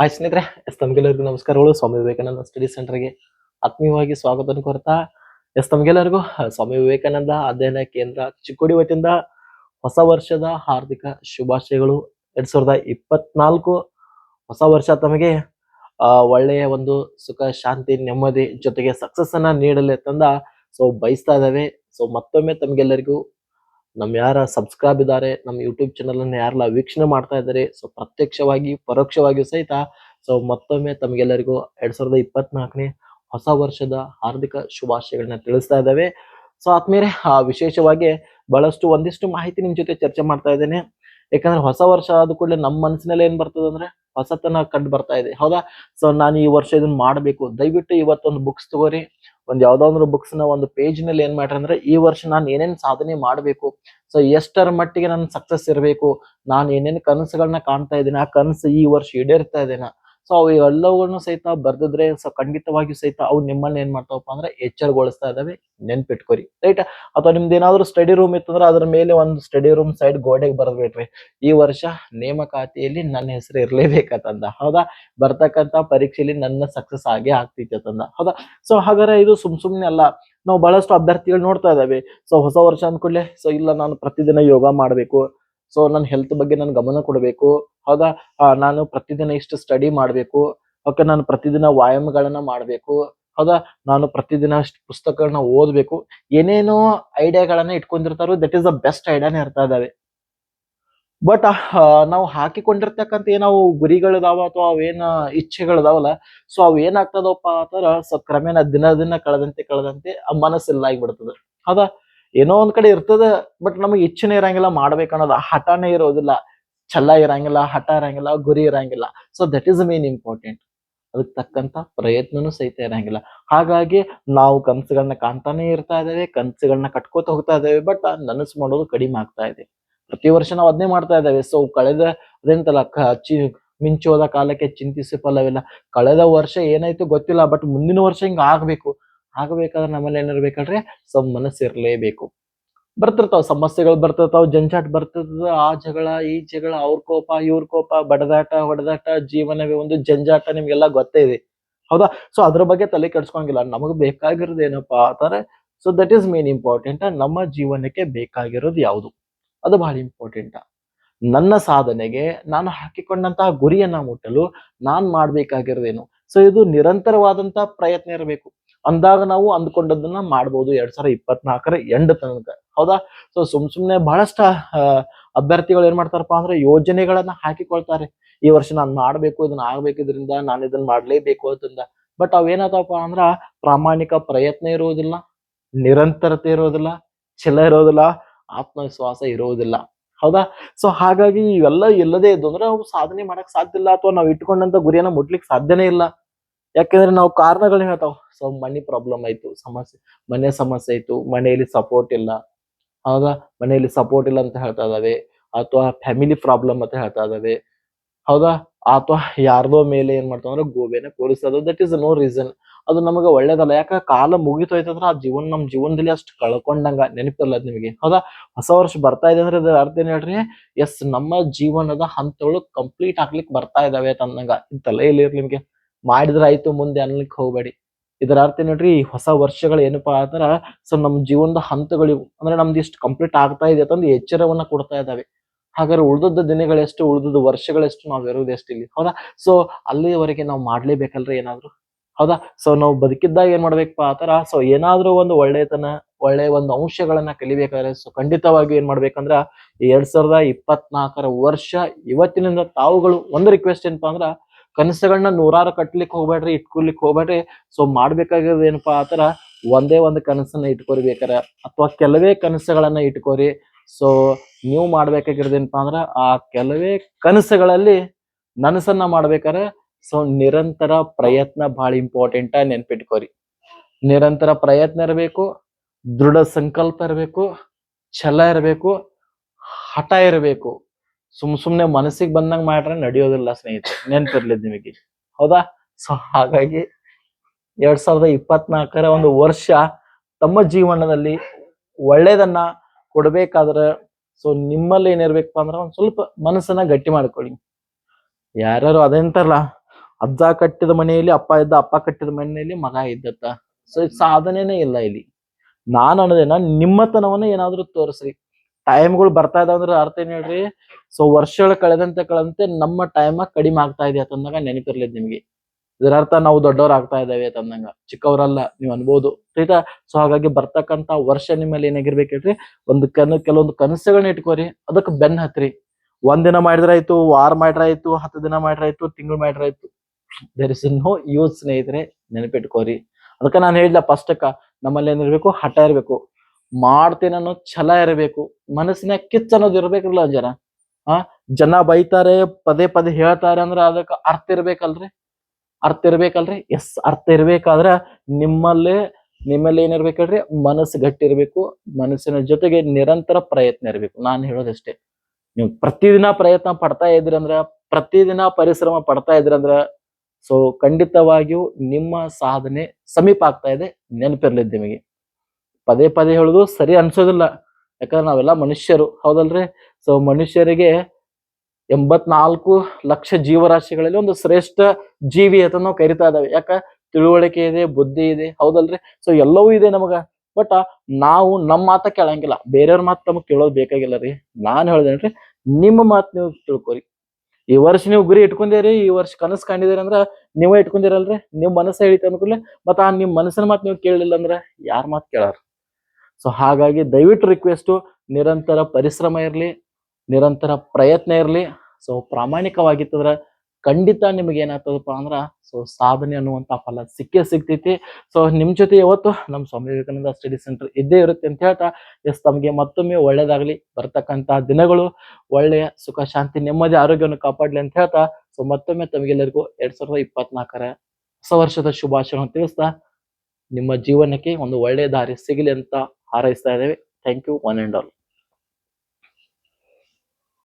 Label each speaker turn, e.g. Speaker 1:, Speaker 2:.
Speaker 1: Hi ಸ್ನೇಹಿತರೆ, S ತಮ್ಗೆಲ್ಲರಿಗೂ ನಮಸ್ಕಾರಗಳು. Swami Vivekananda study ಸೆಂಟರ್ಗೆ ಆತ್ಮೀಯವಾಗಿ ಸ್ವಾಗತ ಕೋರ್ತಾ ಎಸ್ ತಮ್ಗೆಲ್ಲರಿಗೂ ಸ್ವಾಮಿ ವಿವೇಕಾನಂದ ಅಧ್ಯಯನ ಕೇಂದ್ರ ಚಿಕ್ಕೋಡಿ ವತಿಯಿಂದ ಹೊಸ ವರ್ಷದ ಹಾರ್ದಿಕ ಶುಭಾಶಯಗಳು. ಎರಡ್ ಸಾವಿರದ ಇಪ್ಪತ್ನಾಲ್ಕು ಹೊಸ ವರ್ಷ ತಮಗೆ ಒಳ್ಳೆಯ ಒಂದು ಸುಖ, ಶಾಂತಿ, ನೆಮ್ಮದಿ ಜೊತೆಗೆ ಸಕ್ಸಸ್ ಅನ್ನ ನೀಡಲಿ ತಂದ ಸೊ ಬಯಸ್ತಾ ಇದ್ದಾವೆ. ಸೊ ಮತ್ತೊಮ್ಮೆ ತಮ್ಗೆಲ್ಲರಿಗೂ ನಮ್ ಯಾರ ಸಬ್ಸ್ಕ್ರೈಬ್ ಇದ್ದಾರೆ ನಮ್ಮ ಯೂಟ್ಯೂಬ್ ಚಾನಲ್ ಅನ್ನು ಯಾರೆಲ್ಲ ವೀಕ್ಷಣೆ ಮಾಡ್ತಾ ಇದ್ದಾರೆ ಸೊ ಪ್ರತ್ಯಕ್ಷವಾಗಿ, ಪರೋಕ್ಷವಾಗಿಯೂ ಸಹಿತ ಸೊ ಮತ್ತೊಮ್ಮೆ ತಮಗೆಲ್ಲರಿಗೂ ಎರಡ್ ಸಾವಿರದ ಇಪ್ಪತ್ನಾಲ್ಕನೇ ಹೊಸ ವರ್ಷದ ಹಾರ್ದಿಕ ಶುಭಾಶಯಗಳನ್ನ ತಿಳಿಸ್ತಾ ಇದ್ದಾವೆ. ಸೊ ಆ ವಿಶೇಷವಾಗಿ ಬಹಳಷ್ಟು ಒಂದಿಷ್ಟು ಮಾಹಿತಿ ನಿಮ್ ಜೊತೆ ಚರ್ಚೆ ಮಾಡ್ತಾ ಇದ್ದೇನೆ. ಯಾಕಂದ್ರೆ ಹೊಸ ವರ್ಷ ಆದ ಕೂಡಲೇ ನಮ್ಮ ಮನಸ್ಸಿನಲ್ಲಿ ಏನ್ ಬರ್ತದೆ ಅಂದ್ರೆ ಹೊಸತನ ಕಂಡು ಬರ್ತಾ ಇದೆ. ಹೌದಾ? ಸೊ ನಾನು ಈ ವರ್ಷ ಇದನ್ನ ಮಾಡಬೇಕು. ದಯವಿಟ್ಟು ಇವತ್ತೊಂದು ಬುಕ್ಸ್ ತಗೋರಿ. ಒಂದ್ ಯಾವ್ದಾದ್ರು ಬುಕ್ಸ್ನ ಒಂದು ಪೇಜ್ನಲ್ಲಿ ಏನ್ ಮಾಡ್ರಿ ಅಂದ್ರೆ, ಈ ವರ್ಷ ನಾನು ಏನೇನ್ ಸಾಧನೆ ಮಾಡ್ಬೇಕು ಸೊ ಎಷ್ಟರ ಮಟ್ಟಿಗೆ ನನ್ನ ಸಕ್ಸಸ್ ಇರಬೇಕು, ನಾನು ಏನೇನ್ ಕನಸುಗಳನ್ನ ಕಾಣ್ತಾ ಇದ್ದೀನಿ, ಆ ಕನಸು ಈ ವರ್ಷ ಈಡೇರ್ತಾ ಇದ್ದೇನೆ ಸೊ ಅವು ಎಲ್ಲವುಗಳನ್ನು ಸಹಿತ ಬರ್ದಿದ್ರೆ ಸೊ ಖಂಡಿತವಾಗಿಯೂ ಸಹಿತ ಅವು ನಿಮ್ಮನ್ನ ಏನ್ ಮಾಡ್ತಾವಪ್ಪ ಅಂದ್ರೆ ಎಚ್ಚರಗೊಳಿಸ್ತಾ ಇದಾವೆ. ನೆನ್ಪಿಟ್ಕೊರಿ. ರೈಟ್ ಅಥವಾ ನಿಮ್ದು ಏನಾದ್ರು ಸ್ಟಡಿ ರೂಮ್ ಇತ್ತಂದ್ರೆ ಅದ್ರ ಮೇಲೆ ಒಂದು ಸ್ಟಡಿ ರೂಮ್ ಸೈಡ್ ಗೋಡೆಗೆ ಬರ್ದ್ಬಿಟ್ರಿ. ಈ ವರ್ಷ ನೇಮಕಾತಿಯಲ್ಲಿ ನನ್ನ ಹೆಸರು ಇರ್ಲೇಬೇಕಂತಂದ. ಹೌದಾ? ಬರ್ತಕ್ಕಂತ ಪರೀಕ್ಷೆಯಲ್ಲಿ ನನ್ನ ಸಕ್ಸಸ್ ಆಗೇ ಆಗ್ತಿತ್ತು ಅಂತಂದ ಹೌದಾ? ಸೊ ಹಾಗಾದ್ರೆ ಇದು ಸುಮ್ ಸುಮ್ನೆ ಅಲ್ಲ. ನಾವು ಬಹಳಷ್ಟು ಅಭ್ಯರ್ಥಿಗಳು ನೋಡ್ತಾ ಇದ್ದಾವೆ ಸೊ ಹೊಸ ವರ್ಷ ಅಂದ್ಕೂಡ್ಲೆ ಸೊ ಇಲ್ಲ ನಾನು ಪ್ರತಿದಿನ ಯೋಗ ಮಾಡ್ಬೇಕು. ಸೊ ನನ್ನ ಹೆಲ್ತ್ ಬಗ್ಗೆ ನಾನು ಗಮನ ಕೊಡಬೇಕು. ಹೌದಾ ನಾನು ಪ್ರತಿದಿನ ಇಷ್ಟು ಸ್ಟಡಿ ಮಾಡಬೇಕು. ಓಕೆ ನಾನು ಪ್ರತಿದಿನ ವ್ಯಾಯಾಮಗಳನ್ನ ಮಾಡಬೇಕು. ಹೌದಾ ನಾನು ಪ್ರತಿದಿನ ಅಷ್ಟು ಪುಸ್ತಕಗಳನ್ನ ಓದಬೇಕು. ಏನೇನೋ ಐಡಿಯಾಗಳನ್ನ ಇಟ್ಕೊಂಡಿರ್ತಾರೋ ದಟ್ ಈಸ್ ದ ಬೆಸ್ಟ್ ಐಡಿಯಾನೇ ಇರ್ತಾ ಇದಾವೆ ಬಟ್ ನಾವು ಹಾಕಿಕೊಂಡಿರ್ತಕ್ಕಂತ ಏನಾವು ಗುರಿಗಳಿದಾವ ಅಥವಾ ಅವೇನ ಇಚ್ಛೆಗಳಿದಾವಲ್ಲ ಸೊ ಅವು ಏನಾಗ್ತದಪ್ಪ ಅಂತಾರ, ಸೊ ಕ್ರಮೇಣ ದಿನ ದಿನ ಕಳೆದಂತೆ ಕಳೆದಂತೆ ಮನಸ್ಸಿಲ್ಲ ಆಗಿಬಿಡ್ತದ ಹೌದಾ ಏನೋ ಒಂದ್ ಕಡೆ ಇರ್ತದ ಬಟ್ ನಮಗೆ ಇಚ್ಛೆನೇ ಇರಂಗಿಲ್ಲ ಮಾಡ್ಬೇಕನ್ನೋದು ಅನ್ನೋದು ಹಠನೇ ಇರೋದಿಲ್ಲ. ಛಲ ಇರಂಗಿಲ್ಲ, ಹಠ ಇರಂಗಿಲ್ಲ, ಗುರಿ ಇರಂಗಿಲ್ಲ. So that is main important ಅದಕ್ಕೆ ತಕ್ಕಂತ ಪ್ರಯತ್ನನೂ ಸಹಿತ ಇರಂಗಿಲ್ಲ. ಹಾಗಾಗಿ ನಾವು ಕನಸುಗಳನ್ನ ಕಾಣ್ತಾನೆ ಇರ್ತಾ ಇದ್ದೇವೆ ಕನಸುಗಳನ್ನ ಕಟ್ಕೋತ ಹೋಗ್ತಾ ಇದ್ದೇವೆ ಬಟ್ ನನಸು ಮಾಡೋದು ಕಡಿಮೆ ಆಗ್ತಾ ಇದೆ. ಪ್ರತಿ ವರ್ಷ ನಾವು ಅದನ್ನೇ ಮಾಡ್ತಾ ಇದ್ದೇವೆ. ಸೊ ಕಳೆದ, ಅದೇಂತಲ್ಲ ಚಿ, ಮಿಂಚೋದ ಕಾಲಕ್ಕೆ ಚಿಂತಿಸಿ ಫಲವಿಲ್ಲ. ಕಳೆದ ವರ್ಷ ಏನಾಯ್ತು ಗೊತ್ತಿಲ್ಲ ಬಟ್ ಮುಂದಿನ ವರ್ಷ ಹಿಂಗ ಆಗ್ಬೇಕು. ಆಗ್ಬೇಕಾದ್ರೆ ನಮ್ಮಲ್ಲಿ ಏನಿರ್ಬೇಕಲ್ರಿ ಸಮ್ ಮನಸ್ಸು ಇರಲೇಬೇಕು ಬರ್ತಿರ್ತಾವ, ಸಮಸ್ಯೆಗಳು ಬರ್ತಿರ್ತಾವ, ಜಂಜಾಟ ಬರ್ತಿರ್ತದ, ಆ ಜಗಳ, ಈ ಜಗಳ, ಅವ್ರ ಕೋಪ, ಇವ್ರ ಕೋಪ, ಬಡದಾಟ, ಹೊಡೆದಾಟ, ಜೀವನವೇ ಒಂದು ಜಂಜಾಟ ನಿಮ್ಗೆಲ್ಲ ಗೊತ್ತೇ ಇದೆ. ಹೌದಾ? ಸೊ ಅದ್ರ ಬಗ್ಗೆ ತಲೆ ಕೆಡ್ಸ್ಕೊಂಗಿಲ್ಲ ನಮಗ್ ಬೇಕಾಗಿರೋದು ಏನಪ್ಪಾ ಅಂತಾರೆ so that is main important ನಮ್ಮ ಜೀವನಕ್ಕೆ ಬೇಕಾಗಿರೋದು ಯಾವುದು? ಅದು ಬಹಳ ಇಂಪಾರ್ಟೆಂಟ್ ನನ್ನ ಸಾಧನೆಗೆ ನಾನು ಹಾಕಿಕೊಂಡಂತಹ ಗುರಿಯನ್ನ ಮುಟ್ಟಲು ನಾನ್ ಮಾಡ್ಬೇಕಾಗಿರೋದೇನು ಸೊ ಇದು ನಿರಂತರವಾದಂತಹ ಪ್ರಯತ್ನ ಇರಬೇಕು. ಅಂದಾಗ ನಾವು ಅಂದ್ಕೊಂಡದನ್ನ ಮಾಡ್ಬೋದು ಎರಡ್ ಸಾವಿರದ ಇಪ್ಪತ್ನಾಲ್ಕರ ಎಂಡ್ ತನಕ. ಹೌದಾ? ಸೊ ಸುಮ್ ಸುಮ್ನೆ ಬಹಳಷ್ಟ ಅಭ್ಯರ್ಥಿಗಳು ಏನ್ ಮಾಡ್ತಾರಪ್ಪ ಅಂದ್ರೆ ಯೋಜನೆಗಳನ್ನ ಹಾಕಿಕೊಳ್ತಾರೆ. ಈ ವರ್ಷ ನಾನು ಮಾಡ್ಬೇಕು, ಇದನ್ನ ಆಗ್ಬೇಕು ಇದರಿಂದ ನಾನು ಇದನ್ನ ಮಾಡ್ಲೇಬೇಕು ಅಂತಂದ. ಬಟ್ ಅವೇನಾದವಪ್ಪ ಅಂದ್ರ ಪ್ರಾಮಾಣಿಕ ಪ್ರಯತ್ನ ಇರುವುದಿಲ್ಲ ನಿರಂತರತೆ ಇರೋದಿಲ್ಲ, ಛಲ ಇರೋದಿಲ್ಲ, ಆತ್ಮವಿಶ್ವಾಸ ಇರೋದಿಲ್ಲ. ಹೌದಾ? ಸೊ ಹಾಗಾಗಿ ಇವೆಲ್ಲ ಇಲ್ಲದೆ ಇದ್ದು ಅಂದ್ರೆ ನಾವು ಸಾಧನೆ ಮಾಡಕ್ ಸಾಧ್ಯ ಇಲ್ಲ ಅಥವಾ ನಾವು ಇಟ್ಕೊಂಡಂತ ಗುರಿಯನ್ನ ಮುಟ್ಲಿಕ್ಕೆ ಸಾಧ್ಯನೇ ಇಲ್ಲ. ಯಾಕಂದ್ರೆ ನಾವು ಕಾರಣಗಳು ಹೇಳ್ತಾವ. ಸೊ ಮನಿ ಪ್ರಾಬ್ಲಮ್ ಆಯ್ತು, ಸಮಸ್ಯೆ, ಮನೆ ಸಮಸ್ಯೆ ಆಯ್ತು, ಮನೆಯಲ್ಲಿ ಸಪೋರ್ಟ್ ಇಲ್ಲ. ಹೌದಾ ಮನೆಯಲ್ಲಿ ಸಪೋರ್ಟ್ ಇಲ್ಲ ಅಂತ ಹೇಳ್ತಾ ಇದಾವೆ ಅಥವಾ ಫ್ಯಾಮಿಲಿ ಪ್ರಾಬ್ಲಮ್ ಅಂತ ಹೇಳ್ತಾ ಇದಾವೆ ಹೌದಾ? ಅಥವಾ ಯಾರ್ದೋ ಮೇಲೆ ಏನ್ ಮಾಡ್ತಾವ ಅಂದ್ರೆ ಗೋಬೆನ ಕೂರಿಸೋದು. ದಟ್ ಈಸ್ ನೋ ರೀಸನ್ ಅದು ನಮಗೆ ಒಳ್ಳೇದಲ್ಲ. ಯಾಕ? ಕಾಲ ಮುಗಿತೋಯ್ತಂದ್ರೆ ಆ ಜೀವನ ನಮ್ ಜೀವನದಲ್ಲಿ ಅಷ್ಟು ಕಳ್ಕೊಂಡಂಗ ನೆನಪಿರಲ್ಲ ಅದು ನಿಮಗೆ. ಹೌದಾ? ಹೊಸ ವರ್ಷ ಬರ್ತಾ ಇದೆ ಅಂದ್ರೆ ಅದ್ರ ಅರ್ಥ ಏನ್ ಹೇಳ್ರಿ? ಎಸ್ ನಮ್ಮ ಜೀವನದ ಹಂತಗಳು ಕಂಪ್ಲೀಟ್ ಆಗ್ಲಿಕ್ಕೆ ಬರ್ತಾ ಇದಾವೆ ತಂದಂಗ ತಲೆಯಲ್ಲಿ ಇರ್ಲಿ ನಿಮ್ಗೆ? ಮಾಡಿದ್ರ ಆಯ್ತು, ಮುಂದೆ ಅನ್ಲಿಕ್ಕೆ ಹೋಗ್ಬೇಡಿ. ಇದರ ಅರ್ಥ ನೋಡ್ರಿ ಹೊಸ ವರ್ಷಗಳು ಏನಪ್ಪಾ ಅಂದ್ರ, ಸೊ ನಮ್ ಜೀವನದ ಹಂತಗಳು ಅಂದ್ರೆ ನಮ್ದು ಇಷ್ಟು ಕಂಪ್ಲೀಟ್ ಆಗ್ತಾ ಇದೆ ಅಂತಂದು ಎಚ್ಚರವನ್ನ ಕೊಡ್ತಾ ಇದಾವೆ ಹಾಗಾದ್ರೆ ಉಳ್ದದ್ದ ದಿನಗಳೆಷ್ಟು ಉಳ್ದದ್ದು ವರ್ಷಗಳೆಷ್ಟು ನಾವ್ ಇರೋದು ಎಷ್ಟು ಇಲ್ಲಿ? ಹೌದಾ? ಸೊ ಅಲ್ಲಿವರೆಗೆ ನಾವು ಮಾಡ್ಲೇಬೇಕಲ್ರಿ ಏನಾದ್ರು? ಹೌದಾ? ಸೊ ನಾವು ಬದುಕಿದ್ದಾಗ ಏನ್ ಮಾಡ್ಬೇಕಪ್ಪ ಆತರ ಸೊ ಏನಾದ್ರೂ ಒಂದು ಒಳ್ಳೆತನ, ಒಳ್ಳೆ ಒಂದು ಅಂಶಗಳನ್ನ ಕಲಿಬೇಕಾದ್ರೆ, ಸೊ ಖಂಡಿತವಾಗಿ ಏನ್ ಮಾಡ್ಬೇಕಂದ್ರ ಎರಡ್ ಸಾವಿರದ ಇಪ್ಪತ್ನಾಲ್ಕರ ವರ್ಷ ಇವತ್ತಿನಿಂದ ತಾವುಗಳು ಒಂದು ರಿಕ್ವೆಸ್ಟ್ ಏನಪ್ಪಾ ಅಂದ್ರ ಕನಸುಗಳನ್ನ ನೂರಾರು ಕಟ್ಲಿಕ್ಕೆ ಹೋಗ್ಬೇಡ್ರಿ ಇಟ್ಕೊಲಿಕ್ ಹೋಗ್ಬೇಡ್ರಿ ಸೊ ಮಾಡ್ಬೇಕಾಗಿರೋದು ಏನಪ್ಪಾ ಆತರ ಒಂದೇ ಒಂದು ಕನಸನ್ನ ಇಟ್ಕೋರಿ ಬೇಕಾರ. ಅಥವಾ ಕೆಲವೇ ಕನಸುಗಳನ್ನ ಇಟ್ಕೋರಿ. ಸೊ ನೀವು ಮಾಡ್ಬೇಕಾಗಿರೋದು ಏನಪ್ಪಾ ಅಂದ್ರ ಆ ಕೆಲವೇ ಕನಸುಗಳಲ್ಲಿ ನನಸನ್ನ ಮಾಡ್ಬೇಕಾರೆ. ಸೊ ನಿರಂತರ ಪ್ರಯತ್ನ ಬಹಳ ಇಂಪಾರ್ಟೆಂಟ್ ನೆನ್ಪಿಟ್ಕೋರಿ. ನಿರಂತರ ಪ್ರಯತ್ನ ಇರಬೇಕು, ದೃಢ ಸಂಕಲ್ಪ ಇರಬೇಕು, ಛಲ ಇರಬೇಕು, ಹಠ ಇರಬೇಕು. ಸುಮ್ ಸುಮ್ನೆ ಮನಸ್ಸಿಗೆ ಬಂದಂಗ ಮಾಡ್ರೆ ನಡೆಯೋದಿಲ್ಲ ಸ್ನೇಹಿತರೆ, ನೆನ್ಪಿರ್ಲಿದ್ ನಿಮಗೆ. ಹೌದಾ? ಸೊ, ಹಾಗಾಗಿ ಎರಡ್ ಸಾವಿರದ ಇಪ್ಪತ್ನಾಲ್ಕರ ಒಂದು ವರ್ಷ ತಮ್ಮ ಜೀವನದಲ್ಲಿ ಒಳ್ಳೇದನ್ನ ಕೊಡ್ಬೇಕಾದ್ರೆ, ಸೊ ನಿಮ್ಮಲ್ಲಿ ಏನಿರ್ಬೇಕಪ್ಪ ಅಂದ್ರೆ ಒಂದ್ ಸ್ವಲ್ಪ ಮನಸ್ಸನ್ನ ಗಟ್ಟಿ ಮಾಡ್ಕೊಳ್ಳಿ. ಯಾರ್ಯಾರು ಅದೇಂತಾರಲ್ಲ ಅಜ್ಜ ಕಟ್ಟಿದ ಮನೆಯಲ್ಲಿ ಅಪ್ಪ ಇದ್ದ ಅಪ್ಪ ಕಟ್ಟಿದ ಮನೆಯಲ್ಲಿ ಮಗ ಇದ್ದತ್ತ ಸೊ, ಸಾಧನೆನೇ ಇಲ್ಲ ಇಲ್ಲಿ. ನಾನು ಅನ್ನೋದೇನ, ನಿಮ್ಮತನವನ್ನ ಏನಾದ್ರೂ ತೋರಿಸ್ರಿ. ಟೈಮ್ಗಳು ಬರ್ತಾ ಇದಾವ ಅಂದ್ರೆ ಅರ್ಥ ಏನ್ ಹೇಳ್ರಿ? ಸೊ ವರ್ಷಗಳು ಕಳೆದಂತೆ ಕಳೆದಂತೆ ನಮ್ಮ ಟೈಮ್ ಕಡಿಮೆ ಆಗ್ತಾ ಇದೆ ಅಂತಂದಾಗ ನೆನಪಿರ್ಲಿದ್ ನಿಮ್ಗೆ. ಇದರ ಅರ್ಥ ನಾವು ದೊಡ್ಡವ್ರು ಆಗ್ತಾ ಇದ್ದೇವೆ ಅಂತಂದಂಗ ಚಿಕ್ಕವರಲ್ಲ, ನೀವು ಅನ್ಬೋದು. ಆಯ್ತಾ? ಸೊ ಹಾಗಾಗಿ ಬರ್ತಕ್ಕಂತ ವರ್ಷ ನಿಮ್ಮಲ್ಲಿ ಏನಾಗಿರ್ಬೇಕು ಹೇಳ್ರಿ? ಒಂದು ಕನ ಕೆಲವೊಂದು ಕನಸುಗಳನ್ನ ಇಟ್ಕೋರಿ. ಅದಕ್ಕೆ ಬೆನ್ ಹತ್ರಿ. ಒಂದ್ ದಿನ ಮಾಡಿದ್ರಾಯ್ತು ವಾರ ಮಾಡ್ರ ಆಯ್ತು, ಹತ್ತು ದಿನ ಮಾಡ್ರ ಆಯ್ತು, ತಿಂಗಳು ಮಾಡಿದ್ರಾಯ್ತು ದೇರ್ ಇಸ್ ನೋ ಯೂಸ್ ಸ್ನೇಹಿತರೆ, ನೆನಪಿಟ್ಕೋರಿ. ಅದಕ್ಕೆ ನಾನು ಹೇಳಿದ ಫಸ್ಟಕ್ಕ ನಮ್ಮಲ್ಲಿ ಏನಿರ್ಬೇಕು, ಹಠ ಇರ್ಬೇಕು. ಮಾಡ್ತೀನಿ ಅನ್ನೋ ಛಲ ಇರಬೇಕು, ಮನಸ್ಸಿನ ಕಿಚ್ಚ ಅನ್ನೋದು ಇರ್ಬೇಕಲ್ಲ ಜನ. ಆ, ಜನ ಬೈತಾರೆ, ಪದೇ ಪದೇ ಹೇಳ್ತಾರೆ ಅಂದ್ರೆ ಅದಕ್ಕೆ ಅರ್ಥ ಇರ್ಬೇಕಲ್ರಿ? ಅರ್ಥ ಇರ್ಬೇಕಲ್ರಿ? ಎಸ್, ಅರ್ಥ ಇರ್ಬೇಕಾದ್ರೆ ನಿಮ್ಮಲ್ಲೇ, ನಿಮ್ಮಲ್ಲಿ ಏನಿರ್ಬೇಕಲ್ರಿ ಹೇಳ್ರಿ ಮನಸ್ಸು ಗಟ್ಟಿ ಇರ್ಬೇಕು, ಮನಸ್ಸಿನ ಜೊತೆಗೆ ನಿರಂತರ ಪ್ರಯತ್ನ ಇರಬೇಕು. ನಾನು ಹೇಳೋದಷ್ಟೇ. ನೀವು ಪ್ರತಿದಿನ ಪ್ರಯತ್ನ ಪಡ್ತಾ ಇದ್ರಿ ಅಂದ್ರ, ಪ್ರತಿದಿನ ಪರಿಶ್ರಮ ಪಡ್ತಾ ಇದ್ರಿ ಅಂದ್ರ, ಸೊ ಖಂಡಿತವಾಗಿಯೂ ನಿಮ್ಮ ಸಾಧನೆ ಸಮೀಪ ಆಗ್ತಾ ಇದೆ. ನೆನಪಿರ್ಲಿದ್ ನಿಮಗೆ. ಪದೇ ಪದೇ ಹೇಳುದು ಸರಿ ಅನ್ಸೋದಿಲ್ಲ. ಯಾಕಂದ್ರೆ ನಾವೆಲ್ಲ ಮನುಷ್ಯರು, ಹೌದಲ್ರಿ? ಸೊ ಮನುಷ್ಯರಿಗೆ ಎಂಬತ್ನಾಲ್ಕು ಲಕ್ಷ ಜೀವರಾಶಿಗಳಲ್ಲಿ ಒಂದು ಶ್ರೇಷ್ಠ ಜೀವಿ ಅಂತ ನಾವು ಕರಿತಾ ಇದಾವೆ ಯಾಕ? ತಿಳುವಳಿಕೆ ಇದೆ, ಬುದ್ಧಿ ಇದೆ, ಹೌದಲ್ರಿ? ಸೊ ಎಲ್ಲವೂ ಇದೆ ನಮಗ. ಬಟ್ ನಾವು ನಮ್ಮ ಮಾತ ಕೇಳಂಗಿಲ್ಲ. ಬೇರೆಯವ್ರ ಮಾತು ನಮಗೆ ಕೇಳೋದು ಬೇಕಾಗಿಲ್ಲ ರೀ. ನಾನ್ ಹೇಳ್ದೇನ್ರಿ ನಿಮ್ಮ ಮಾತು ನೀವು ತಿಳ್ಕೊರಿ. ಈ ವರ್ಷ ನೀವು ಗುರಿ ಇಟ್ಕೊಂಡಿರಿ, ಈ ವರ್ಷ ಕನಸು ಕಂಡಿದ್ದೀರಿ ಅಂದ್ರೆ ನೀವೇ ಇಟ್ಕೊಂಡಿರಲ್ರಿ? ನಿಮ್ಮ ಮನಸ್ಸ ಹೇಳಿತ ಅನ್ಕೂಡ್ಲೆ ಮತ್ತ ಆ ನಿಮ್ಮ ಮನಸ್ಸಿನ ಮಾತು ನೀವು ಕೇಳಲಿಲ್ಲ ಅಂದ್ರೆ ಯಾರ ಮಾತು ಕೇಳಾರ? ಸೊ ಹಾಗಾಗಿ ದಯವಿಟ್ಟು ರಿಕ್ವೆಸ್ಟು ನಿರಂತರ ಪರಿಶ್ರಮ ಇರಲಿ, ನಿರಂತರ ಪ್ರಯತ್ನ ಇರಲಿ. ಸೊ ಪ್ರಾಮಾಣಿಕವಾಗಿತ್ತಂದ್ರೆ ಖಂಡಿತ ನಿಮಗೆ ಏನಾಗ್ತದಪ್ಪ ಅಂದ್ರೆ ಸೊ ಸಾಧನೆ ಅನ್ನುವಂಥ ಫಲ ಸಿಕ್ಕೇ ಸಿಗ್ತೈತಿ. ಸೊ ನಿಮ್ಮ ಜೊತೆ ಯಾವತ್ತು ನಮ್ಮ ಸ್ವಾಮಿ ವಿವೇಕಾನಂದ ಸ್ಟಡಿ ಸೆಂಟರ್ ಇದ್ದೇ ಇರುತ್ತೆ ಅಂತ ಹೇಳ್ತಾ, ಎಸ್, ತಮಗೆ ಮತ್ತೊಮ್ಮೆ ಒಳ್ಳೇದಾಗಲಿ. ಬರ್ತಕ್ಕಂಥ ದಿನಗಳು, ಒಳ್ಳೆಯ ಸುಖ, ಶಾಂತಿ, ನೆಮ್ಮದಿ, ಆರೋಗ್ಯವನ್ನು ಕಾಪಾಡಲಿ ಅಂತ ಹೇಳ್ತಾ ಸೊ ಮತ್ತೊಮ್ಮೆ ತಮಗೆಲ್ಲರಿಗೂ ಎರಡು ಸಾವಿರದ ಇಪ್ಪತ್ನಾಲ್ಕರ ಹೊಸ ವರ್ಷದ ಶುಭಾಶಯವನ್ನು ತಿಳಿಸ್ತಾ ನಿಮ್ಮ ಜೀವನಕ್ಕೆ ಒಂದು ಒಳ್ಳೆಯ ದಾರಿ ಸಿಗಲಿ ಅಂತ ಹಾರೈಸ್ತಾ ಇದ್ದೇವೆ. Thank you one and all